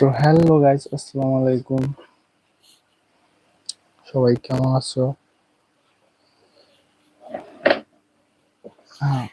তো hello guys আসসালামু আলাইকুম। সবাই কেমন আছো হ্যাঁ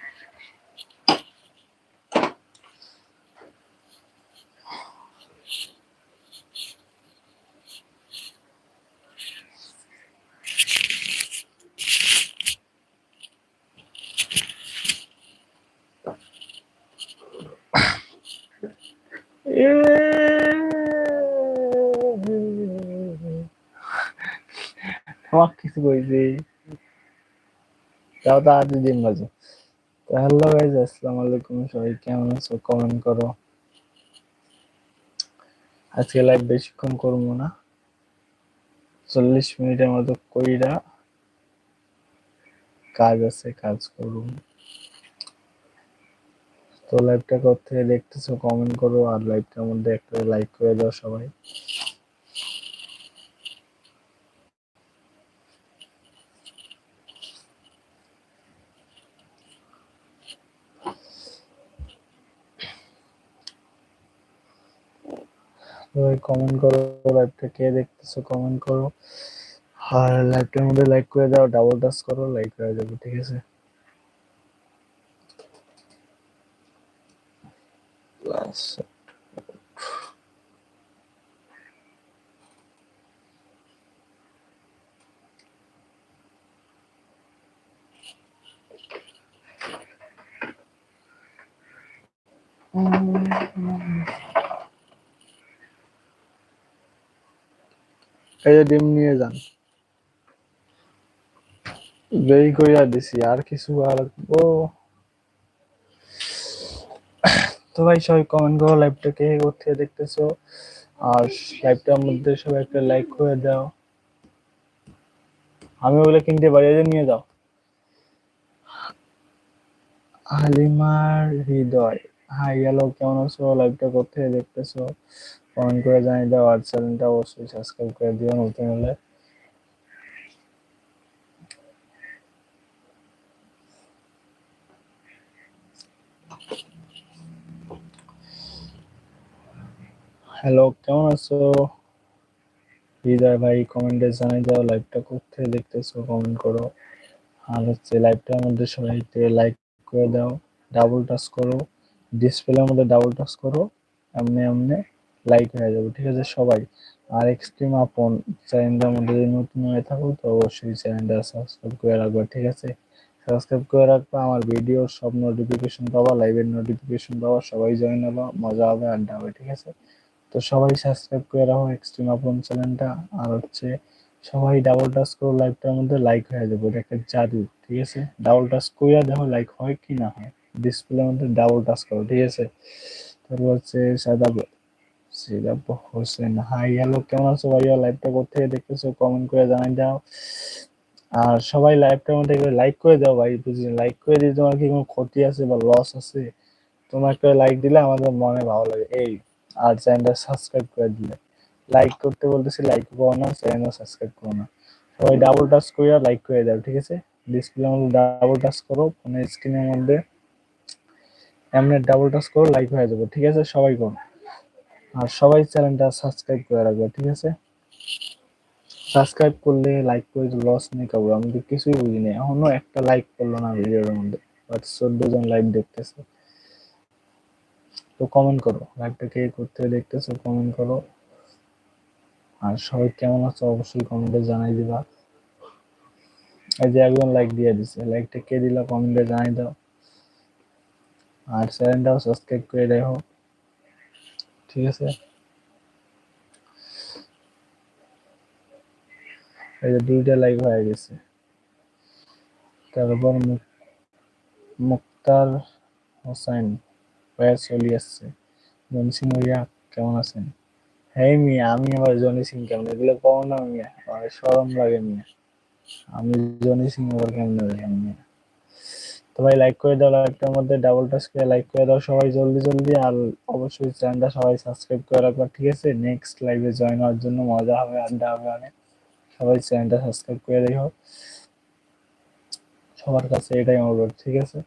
কিছু কইছি। তাও দিন বাজে হ্যালো গাইজ আসসালামু আলাইকুম সবাই, কেমন আছো? কমেন্ট করো। আজকে লাইভ বেশিক্ষণ করব না। চল্লিশ মিনিটের মতো কইরা কাজ আছে, কাজ করব তো লাইভটা করতে দেখতেছো কমেন্ট করো, আর লাইভটার মধ্যে একটা লাইক করে দাও সবাই। সবাই কমেন্ট করো লাইভটা কে দেখতেছো কমেন্ট করো। আর লাইভটার মধ্যে লাইক করে দাও ডাবল টাচ করো লাইক হয়ে যাবে, ঠিক আছে? ডিম নিয়ে যান। কইরা দিছি, আর কিছু আর ও। তো ভাই সবাই কমেন্ট করো দেখতেছো? আর লাইভটার মধ্যে সবাই একটা লাইক করে দাও। আমি ওগুলো কিনতে পারি নিয়ে যাও। হালিমার হৃদয়। হাই হ্যালো কেমন আছো? লাইভটা কোথায় দেখতেছো? কমেন্ট করে জানিয়ে দাও আর চ্যানেলটা অবশ্যই সাবস্ক্রাইব করে দিও, নতুন হলে। হ্যালো কেমন আছো? হৃদয় ভাই কমেন্টে জানিয়ে দাও লাইভটা কোথায় দেখতেছো কমেন্ট করো। আর হচ্ছে লাইভটার মধ্যে সবাই লাইক করে দাও ডাবল টাচ করো ডিসপ্লের মধ্যে ডাবল টাচ করো, এমনি এমনি। লাইক হয়ে যাবে, ঠিক আছে? সবাই, আর এক্সট্রিম আপন চ্যানেলটার মধ্যে যদি নতুন হয়ে থাকো, তো অবশ্যই চ্যানেলটা সাবস্ক্রাইব করে রাখবে, ঠিক আছে? সাবস্ক্রাইব করে রাখবা, আমার ভিডিও সব নোটিফিকেশন পাবা লাইভের নোটিফিকেশন পাবা, সবাই জয়েন হবা, মজা হবে, আড্ডা হবে, ঠিক আছে? তো সবাই সাবস্ক্রাইব করে রাখো এক্সট্রিম আপন চ্যানেলটা আর হচ্ছে সবাই ডাবল টাচ করো লাইভটার মধ্যে লাইক হয়ে যাবে, এটা একটা জাদু, ঠিক আছে? ডাবল টাচ করিয়া দেখো লাইক হয় কি না হয় ডিসপ্লের মধ্যে ডাবল টাচ করো, ঠিক আছে? তারপর হচ্ছে সাদা হোসেন হাই হ্যালো কেমন আছো লাইভটা করতে দেখতেছো? কমেন্ট করে জানাই দাও। আর সবাই লাইভটার মধ্যে লাইক করে দাও ভাই, বুঝলি? লাইক করে তোমার কি কোনো ক্ষতি আছে বা লস আছে? তোমার একটা লাইক দিলে আমাদের মনে ভালো লাগে। এই, আর চ্যানেলটা সাবস্ক্রাইব করে দিলে। লাইক করতে বলতেছি লাইক করো না চ্যানেল সাবস্ক্রাইব করো না। সবাই ডাবল টাচ করে লাইক করে দাও, ঠিক আছে? ডিসপ্লের মধ্যে ডাবল টাচ করো ফোনের স্ক্রিনের মধ্যে। এমনি ডাবল টাচ করো লাইক হয়ে যাবে, ঠিক আছে? সবাই করো। আর সবাই চ্যানেলটা সাবস্ক্রাইব করে রাখবে, ঠিক আছে? সাবস্ক্রাইব করলে লাইক করে লস নেই কাবো আমি তো কিছুই বুঝিনি এখনও একটা লাইক করল না ভিডিওর মধ্যে। বাট চোদ্দ জন লাইক দেখতেছে। তো কমেন্ট করো। লাইকটা কে করতে দেখতেছো কমেন্ট করো। আর সবাই কেমন আছো অবশ্যই কমেন্টে জানাই দিবা। এই যে একজন লাইক দিয়ে দিছে। লাইকটা কে দিলা কমেন্টে জানাই দাও। আর চ্যানেলটাও সাবস্ক্রাইব করে দেখো। ঠিক আছে? এই যে দুইটা লাইভ হয়ে গেছে। তারপর মুক্তার হোসেন হয়ে চলি আসছে। জনসি মরিয়া কেমন আছেন? হ্যাঁ মিয়া, আমি আবার জনি সিং কেমন? এগুলো কম না মিয়া সরম লাগে মিয়া। আমি জনি সিং আবার কেমন মিয়া? তো লাইক করে দাও লাইকটার মধ্যে ডাবল টাচ করে লাইক করে দাও সবাই জলদি জলদি। আর অবশ্যই চ্যানেলটা সবাই সাবস্ক্রাইব করে রাখবা, ঠিক আছে? নেক্সট লাইভে জয়েন হওয়ার জন্য মজা হবে, আড্ডা হবে অনেক। সবাই চ্যানেলটা সাবস্ক্রাইব করে দেখো সবার কাছে এটাই অনুরোধ, ঠিক আছে?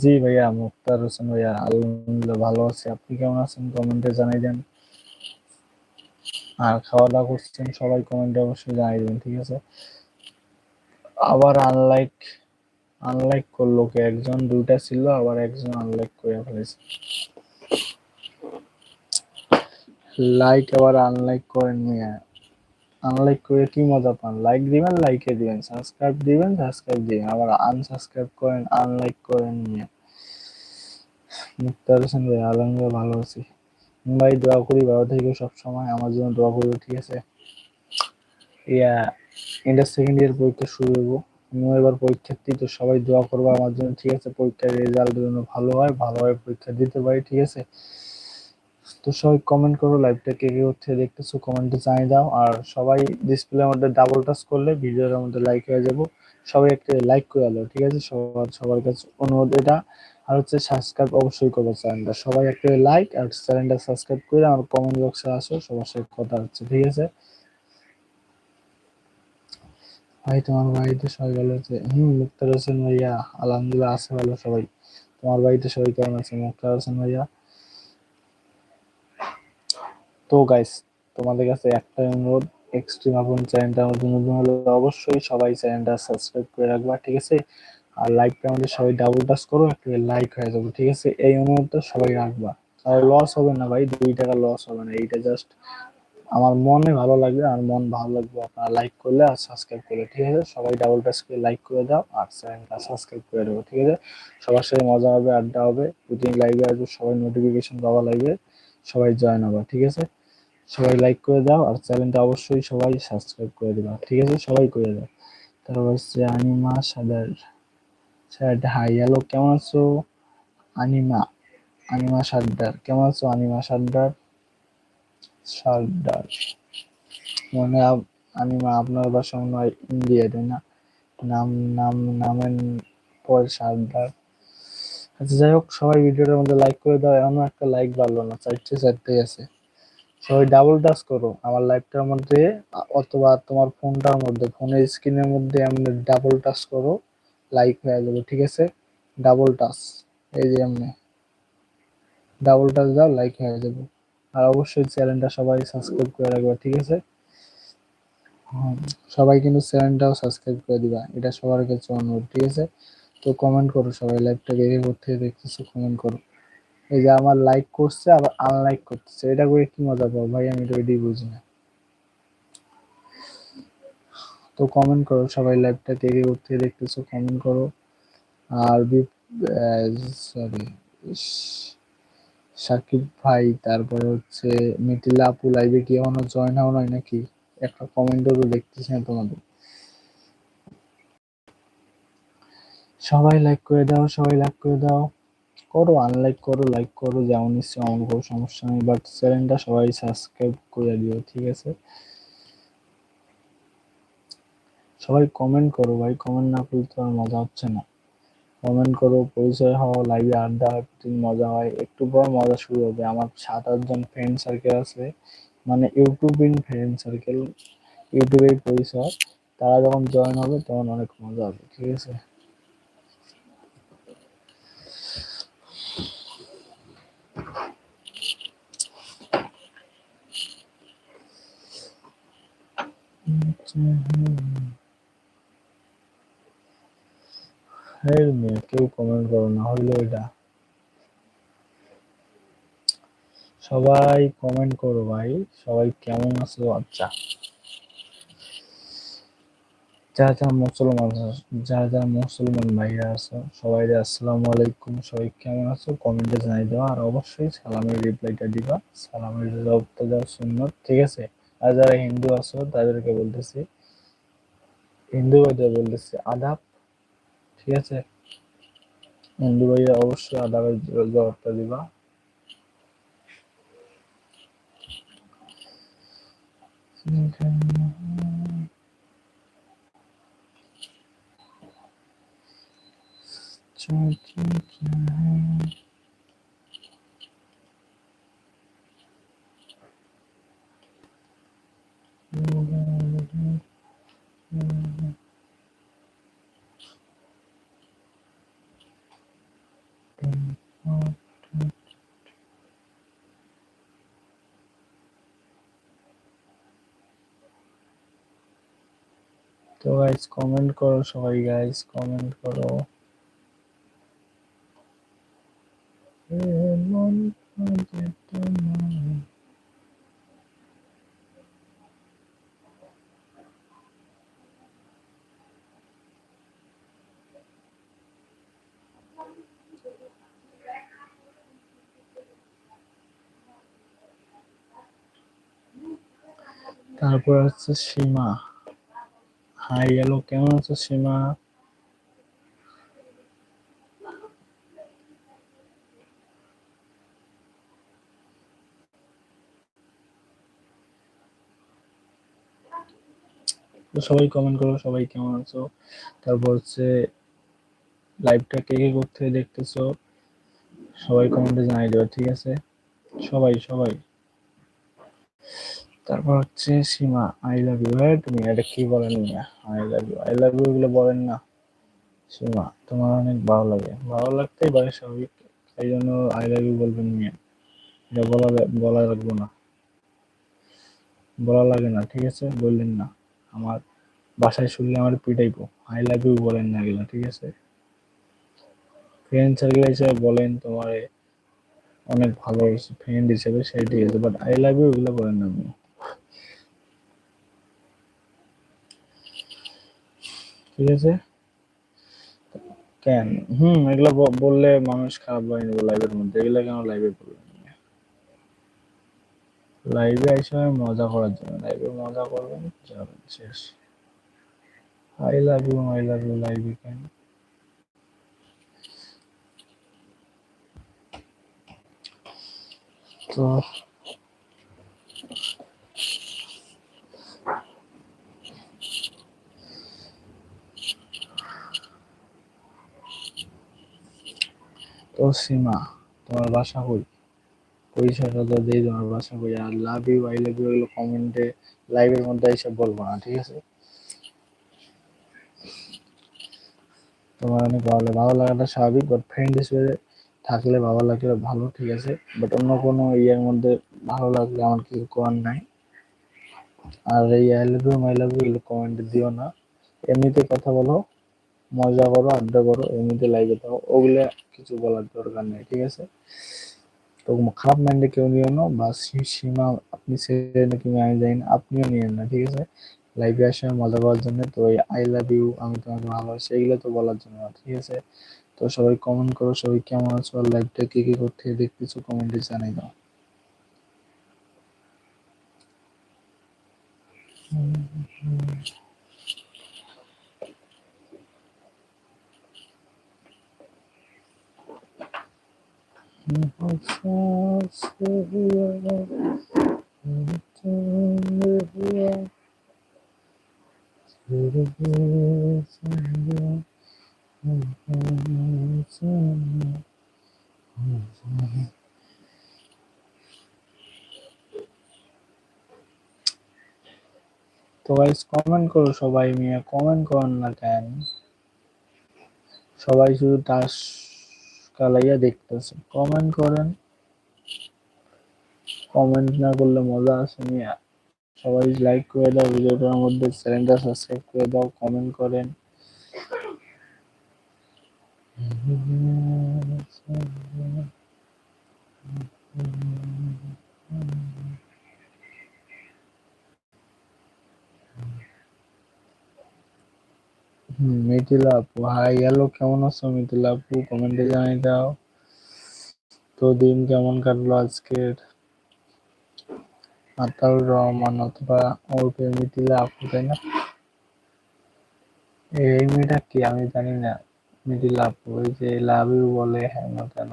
জি ভাইয়া, মুক্তার হোসেন ভাইয়া, আলহামদুলিল্লাহ ভালো আছি। আপনি কেমন আছেন? কমেন্টে জানাই দেন। আর খাওয়া দাওয়া করছেন সবাই কমেন্টে অবশ্যই জানাই দেবেন, ঠিক আছে? আবার আনলাইক আনলাইক করল কে? একজন দুইটা ছিল, আবার একজন আনলাইক করে ফেলেছে। লাইক আবার আনলাইক করেন মিয়া আনলাইক করে কি মজা পান? লাইক দিবেন লাইকে দিবেন। সাবস্ক্রাইব দিবেন সাবস্ক্রাইব দিবেন। আবার আনসাবস্ক্রাইব করেন আনলাইক করেন মিয়া মুক্তার হোসেন ভাই, আলহামদুলিল্লাহ ভালো আছি। ভাই, দোয়া করি ভালো থেকে সব সময় আমার জন্য দোয়া করবে ঠিক আছে? ইয়া ইন্টার সেকেন্ড ইয়ার পরীক্ষা শুরু হব আমিও এবার পরীক্ষার্থী তো সবাই দোয়া করব আমার জন্য, ঠিক আছে? পরীক্ষার রেজাল্ট যেন ভালো হয়, ভালোভাবে পরীক্ষা দিতে পারি, ঠিক আছে? তো সবাই কমেন্ট করো লাইভটা কে কে হচ্ছে দেখতেছো কমেন্টে জানিয়ে দাও। আর সবাই ডিসপ্লের মধ্যে ডাবল টাচ করলে ভিডিওর মধ্যে লাইক হয়ে যাব। সবাই একটা লাইক করে দাও, ঠিক আছে? সবার সবার কাছে অনুরোধ এটা। আর হচ্ছে সাবস্ক্রাইব অবশ্যই করব চ্যানেলটা সবাই একটা লাইক আর চ্যানেলটা সাবস্ক্রাইব করে আমার কমেন্ট বক্সে আসো, সবার সাথে কথা হচ্ছে, ঠিক আছে? ভাই, তোমার বাড়িতে সবাই ভালো আছে? হুম, মুক্তার হোসেন ভাইয়া, আলহামদুলিল্লাহ আছে ভালো সবাই। তোমার বাড়িতে সবাই কেমন আছে, মুক্তার হোসেন ভাইয়া? তো গাইস তোমাদের কাছে একটা অনুরোধ এক্সট্রিম আপন চ্যানেলটা নতুন নতুন হলে অবশ্যই সবাই চ্যানেলটা সাবস্ক্রাইব করে রাখবা, ঠিক আছে? আর লাইকটা আমাদের সবাই ডাবল টাচ করো, একটা লাইক হয়ে যাবে, ঠিক আছে? এই অনুরোধটা সবাই রাখবা। লস হবে না ভাই, দুই টাকা লস হবে না, এইটা জাস্ট আমার মনে ভালো লাগবে, আর মন ভালো লাগবে আপনারা লাইক করলে আর সাবস্ক্রাইব করলে, ঠিক আছে? সবাই ডাবল টাচ করে লাইক করে দাও, আর চ্যানেলটা সাবস্ক্রাইব করে দেবো, ঠিক আছে? সবার সাথে মজা হবে, আড্ডা হবে দুদিন লাইভে আসবে, সবাই নোটিফিকেশন পাওয়া লাগবে, সবাই জয়েন হবে, ঠিক আছে? সবাই লাইক করে দাও, আর চ্যানেলটা অবশ্যই সবাই সাবস্ক্রাইব করে দেবা, ঠিক আছে? সবাই করে দাও। তারপর হচ্ছে আনিমা সাদার, স্যার হাই হ্যালো কেমন আছো? আনিমা আনিমা সাদ্দার কেমন আছো? আনিমা সাদ্দার আনিমা আপনার বাসা ইন্ডিয়া, তাই না? নাম নাম, নামের পর আচ্ছা যাই হোক, সবাই ভিডিওটার মধ্যে লাইক করে দাও, এমন একটা লাইক বাড়লো না, চারটে, চারটেই আছে। সবাই ডাবল টাচ করো, আমার লাইভটার মধ্যে, অথবা তোমার ফোনটার মধ্যে ফোনের স্ক্রিনের মধ্যে এমনি ডাবল টাচ করো লাইক হয়ে যাবে, ঠিক আছে? ডাবল টাচ এই যে এমনি। ডাবল টাচ দাও লাইক হয়ে যাবে। আর অবশ্যই চ্যানেলটা সবাই সাবস্ক্রাইব করে রাখবে, ঠিক আছে? সবাই কিন্তু চ্যানেলটাও সাবস্ক্রাইব করে দিবা, এটা সবার কাছে অনুরোধ, ঠিক আছে? তো কমেন্ট করো সবাই লাইভটা বেরিয়ে করতে দেখতেছো কমেন্ট করো। এই যে আমার লাইক করছে, আবার আনলাইক করতেছে, এটা করে কি মজা পাবো? ভাই, আমি তো এটাই বুঝি না। তো কমেন্ট করো সবাই লাইভটা কে কে করতে দেখতেছো কমেন্ট করো। আর সরি সাকিব ভাই, তারপরে হচ্ছে মিথিলা আপু লাইভে কি এখনও জয়েন হওয়া নয় নাকি? একটা কমেন্টও দেখতেছি না তোমাদের। সবাই লাইক করে দাও, সবাই লাইক করে দাও। করো আনলাইক করো লাইক করো, যেমন ইচ্ছে অমন করো সমস্যা নেই বাট চ্যানেলটা সবাই সাবস্ক্রাইব করে দিও, ঠিক আছে? সবাই কমেন্ট করো ভাই কমেন্ট না করলে তো আর মজা হচ্ছে না। কমেন্ট করো, পরিচয় হওয়া লাইভে আড্ডা হয় প্রতিদিন মজা হয়। একটু পর মজা শুরু হবে। আমার সাত আটজন ফ্রেন্ড সার্কেল আছে। মানে ইউটিউবিন ফ্রেন্ড সার্কেল ইউটিউবের পরিচয়। তারা যখন জয়েন হবে, তখন অনেক মজা হবে, ঠিক আছে? হ্যাঁ মেয়ে কেউ কমেন্ট করো না, হইল এটা। সবাই কমেন্ট করো ভাই, সবাই কেমন আছো? আচ্ছা। যা যা মুসলমান, যা যা মুসলমান ভাইরা আছো সবাই আসসালামু আলাইকুম, সবাই কেমন আছো? কমেন্টে জানাই দাও, আর অবশ্যই সালামের রিপ্লাইটা দিবা। সালামের জবাবটা দেওয়া সুন্নত, ঠিক আছে? আর যারা হিন্দু আছো, তাদেরকে বলতেছি, হিন্দু ভাইদের বলতেছি, আদাব ঠিক আছে হিন্দু ভাইয়া অবশ্যই আদা ভাই জবাবটা দিবা Thank you. তো গাইস কমেন্ট করো সবাই গাইস কমেন্ট করো। তারপর হচ্ছে সীমা। হাই, হ্যালো, কেমন আছো সীমা? সবাই কমেন্ট করো, সবাই কেমন আছো? তারপর হচ্ছে লাইভটা কে কে করতে দেখতেছো? সবাই কমেন্টে জানাই দেবে, ঠিক আছে? সবাই সবাই। তারপর হচ্ছে সীমা আই লাভ ইউ হ্যাঁ তুমি এটা কি বলেন? I love you I love you এগুলো বলেন না। সীমা, তোমার অনেক ভালো লাগে। ভালো লাগতেই পারে স্বাভাবিক, তাই জন্য আই লাভ ইউ বলবেন মিয়া। এটা বলা বলা লাগবে না। বলা লাগে না, ঠিক আছে? বললেন না। আমার বাসায় শুনলে আমার পিটাইবো। আই লাভ ইউ বলেন না এগুলো, ঠিক আছে? ফ্রেন্ড সার্কেল হিসেবে বলেন তোমার অনেক ভালো ফ্রেন্ড হিসেবে ঠিক আছে। বাট আই লাভ ইউ এগুলো বলেন না আপনি ঠিক আছে? কেন? হুম, এগুলো বললে মানুষ খারাপ হয় নেব লাইভের মধ্যে। এগুলো কেন লাইভে বলবেন লাইভে এসে মজা করার জন্য। লাইভে মজা করবেন যাবেন শেষ। I love you I love you লাইভে কেন তো তো সীমা তোমার বাসা কই? পরিচয়টা দিয়ে তোমার বাসা আর love you I love you এগুলো কমেন্টে লাইভের মধ্যে এসে বলব না, ঠিক আছে? তোমার অনেক ভালো লাগে। ভালো লাগাটা স্বাভাবিক বাট ফ্রেন্ড হিসেবে থাকলে ভালো লাগলে ভালো, ঠিক আছে? বাট অন্য কোনো ইয়ের মধ্যে ভালো লাগলে আমার কিছু করার নাই। আর এই I love you my love you এগুলো কমেন্টে দিও না। এমনিতে কথা বলো। মজা করো, আড্ডা করো, এমনিতে লাইভে থাকো। ওগুলো কিছু বলার দরকার নেই, ঠিক আছে? তো খারাপ মাইন্ডে কেউ নিও না, বা সীমা আপনি ছেড়ে নাকি আমি জানি না, আপনিও নিয়েন না, ঠিক আছে? লাইভে আসে মজা করার জন্য তো এই আই লাভ ইউ আমি তোমাকে ভালোবাসি, এগুলো তো বলার জন্য ঠিক আছে? তো সবাই কমেন্ট করো, সবাই কেমন আছো, আর লাইভটা কি কি করতে দেখতেছো কমেন্টে জানাই দাও। তো গাইস কমেন্ট করো সবাই মিয়া কমেন্ট করেন না কেন? সবাই শুধু তাস কালাইয়া দেখতেছে। কমেন্ট করেন। কমেন্ট না করলে মজা আসে মিয়া। সবাই লাইক করে দাও, ভিডিওটার মধ্যে চ্যানেলটা সাবস্ক্রাইব করে দাও কমেন্ট করেন। হুম, আপু। হাই হ্যালো কেমন আছো মিথিলা আপু? কমেন্টে জানাই দাও। তো দিন কেমন কাটলো আজকের? আতাউর রহমান অথবা ওরফে মিথিলা আপু তাই না? এই মেয়েটা কি? আমি জানি না। মিথিলা আপু ওই যে লাভ ইউ বলে হ্যাঁ কেন?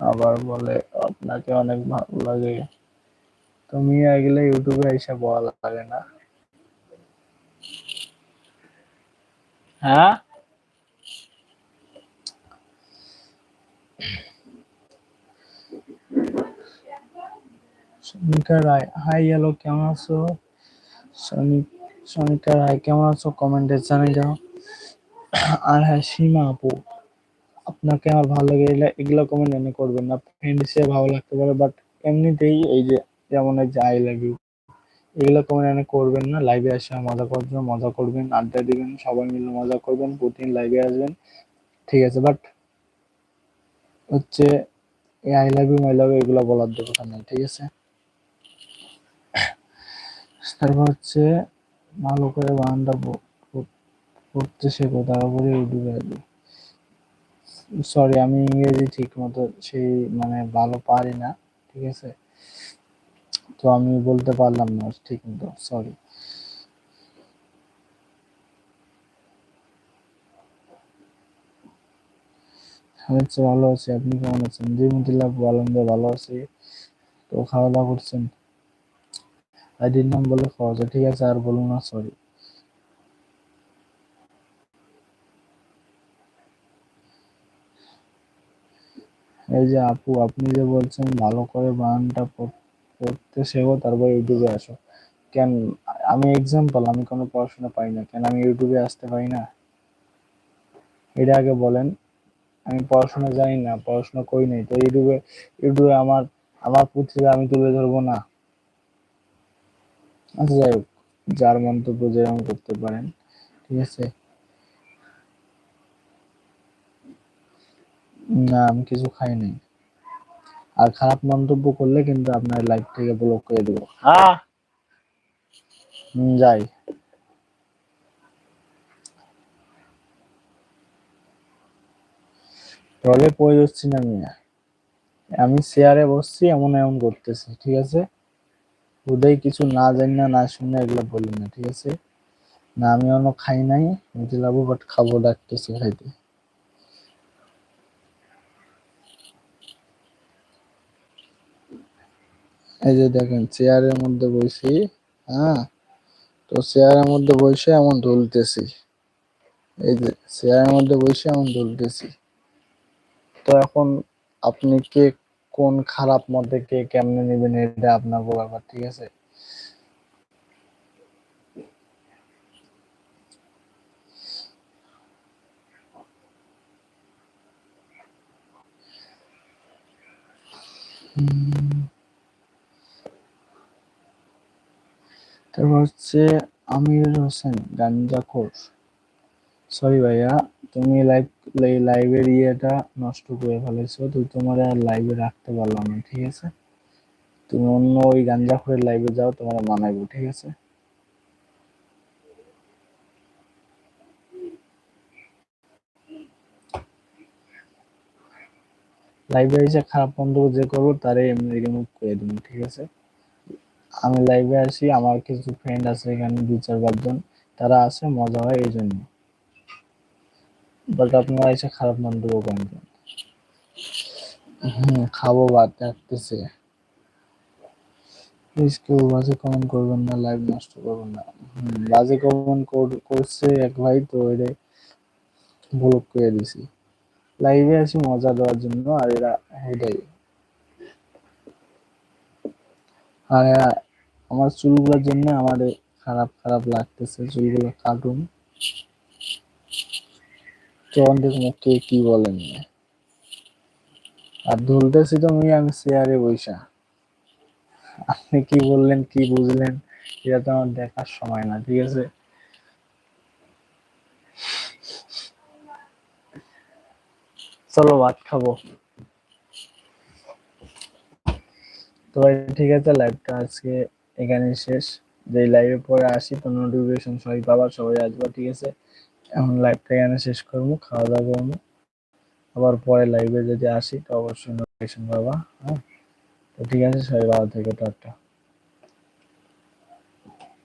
আবার বলে আপনাকে অনেক ভালো লাগে। তুমি এগুলো ইউটিউবে এসে বলা লাগে না। হ্যাঁ? সনিকা রায় হাই হ্যালো কেমন আছো? সনিক রায়, কেমন আছো? কমেন্টে জানিয়ে দাও। আর হ্যাঁ সীমা আপু, আপনাকে আমার ভালো লাগে এগুলা এগুলো কমেন্ট এনে করবেন না। ফ্রেন্ড হিসেবে ভালো লাগতে পারে বাট এমনিতেই এই যে, যেমন এই যে আই লাভ ইউ এগুলো কমেন্ট করবেন না। লাইভে এসে মজা করবেন মজা করবেন, আড্ডা দিবেন, সবাই মিলে মজা করবেন, প্রতিদিন লাইভে আসবেন। ঠিক আছে বাট হচ্ছে এই আই লাভ ইউ মাই লাভ এগুলো বলার দরকার নেই, ঠিক আছে? তারপর হচ্ছে ভালো করে প- পড়তে শেখো তারপরে ইউটিউবে আসবে সরি আমি ইংরেজি ঠিক মতো সেই মানে ভালো পারি না, ঠিক আছে? তো আমি বলতে পারলাম না ঠিক মতো সরি আমি ভালো আছি, আপনি কেমন আছেন? ভালো আছি। তো খাওয়া দাওয়া করছেন আইডির নাম বলে খাওয়া যায়, ঠিক আছে, আর বলুন না সরি এই যে আপু, আপনি যে বলছেন ভালো করে বানানটা পড়তে শেখো, তারপর ইউটিউবে আসো। কেন, আমি এক্সাম্পল আমি কোনো পড়াশোনা পাই না। কেন আমি ইউটিউবে আসতে পারি না? এটা আগে বলেন। আমি পড়াশোনা জানি না, পড়াশোনা করি নাই। তো ইউটিউবে ইউটিউবে আমার আমার প্রতিভা আমি তুলে ধরবো না। আচ্ছা যাই হোক, যার মন্তব্য যেরকম করতে পারেন, ঠিক আছে? না, আমি কিছু খাই নাই। আর খারাপ মন্তব্য করলে কিন্তু আপনার লাইফ থেকে ব্লক করে দেবো। হ্যাঁ যাই। রলে পড়ে যাচ্ছি না আমি। আমি চেয়ারে বসছি এমন এমন করতেছি ঠিক আছে? উদয় কিছু না জানি না না শুনে এগুলো বলি না ঠিক আছে? না আমি অন্য খাই নাই মিথিলাবু বাট খাব ডাকতেছে খাইতে। এই যে দেখেন চেয়ারের মধ্যে বসি হ্যাঁ? তো চেয়ারের মধ্যে বসে এমন দুলতেছি। এই যে চেয়ারের মধ্যে বসে এমন দুলতেছি। তো এখন আপনি কে কোন খারাপ মধ্যে কে কেমনে নেবেন এটা আপনার ব্যাপার ঠিক আছে? হুম, তারপর হচ্ছে আমির হোসেন, গাঞ্জাখোর। সরি ভাইয়া, তুমি লাইভ লাইভের ইয়েটা নষ্ট করে ফেলেছো তুই তোমার আর লাইভে রাখতে পারলাম না, ঠিক আছে? তুমি অন্য ওই গাঞ্জাখোরের লাইভে যাও, তোমার মানাইবো, ঠিক আছে? লাইভে এসে খারাপ বন্ধু যে করব তারে এমনি রিমুভ করে দেবো, ঠিক আছে? আমি লাইভে আসি আমার কিছু ফ্রেন্ড আছে এখানে, দু চার পাঁচজন। তারা আছে, মজা হয় এই জন্য। বাট আপনারা এসে খারাপ মন্তব্য করেন? হুম খাব ভাত ডাকতেছে প্লিজ কেউ বাজে কমেন্ট করবেন না লাইভ নষ্ট করবেন না। বাজে কমেন্ট করছে এক ভাই, তো এটা ব্লক করে দিছি। লাইভে আসি মজা দেওয়ার জন্য, আর এরা এটাই আর আমার চুলগুলোর জন্য আমার খারাপ খারাপ লাগতেছে, চুলগুলো কাটুন। তখন দেখব কে বলেন? আর ধুলতেছি তো আমি আমি চেয়ারে বইসা। আপনি কি বললেন, কি বুঝলেন, এটা তো আমার দেখার সময় না, ঠিক আছে? চলো ভাত খাব। তো ঠিক আছে লাইভটা আজকে এখানে শেষ। যে লাইভে পরে আসি, তো নোটিফিকেশন সবাই পাবা, সবাই আসবা, ঠিক আছে? এখন লাইভটা এখানে শেষ করব, খাওয়া দাওয়া করব। আবার পরে লাইভে যদি আসি, তো অবশ্যই নোটিফিকেশন পাবা হ্যাঁ? তো ঠিক আছে, সবাই ভালো থেকে, টাটা।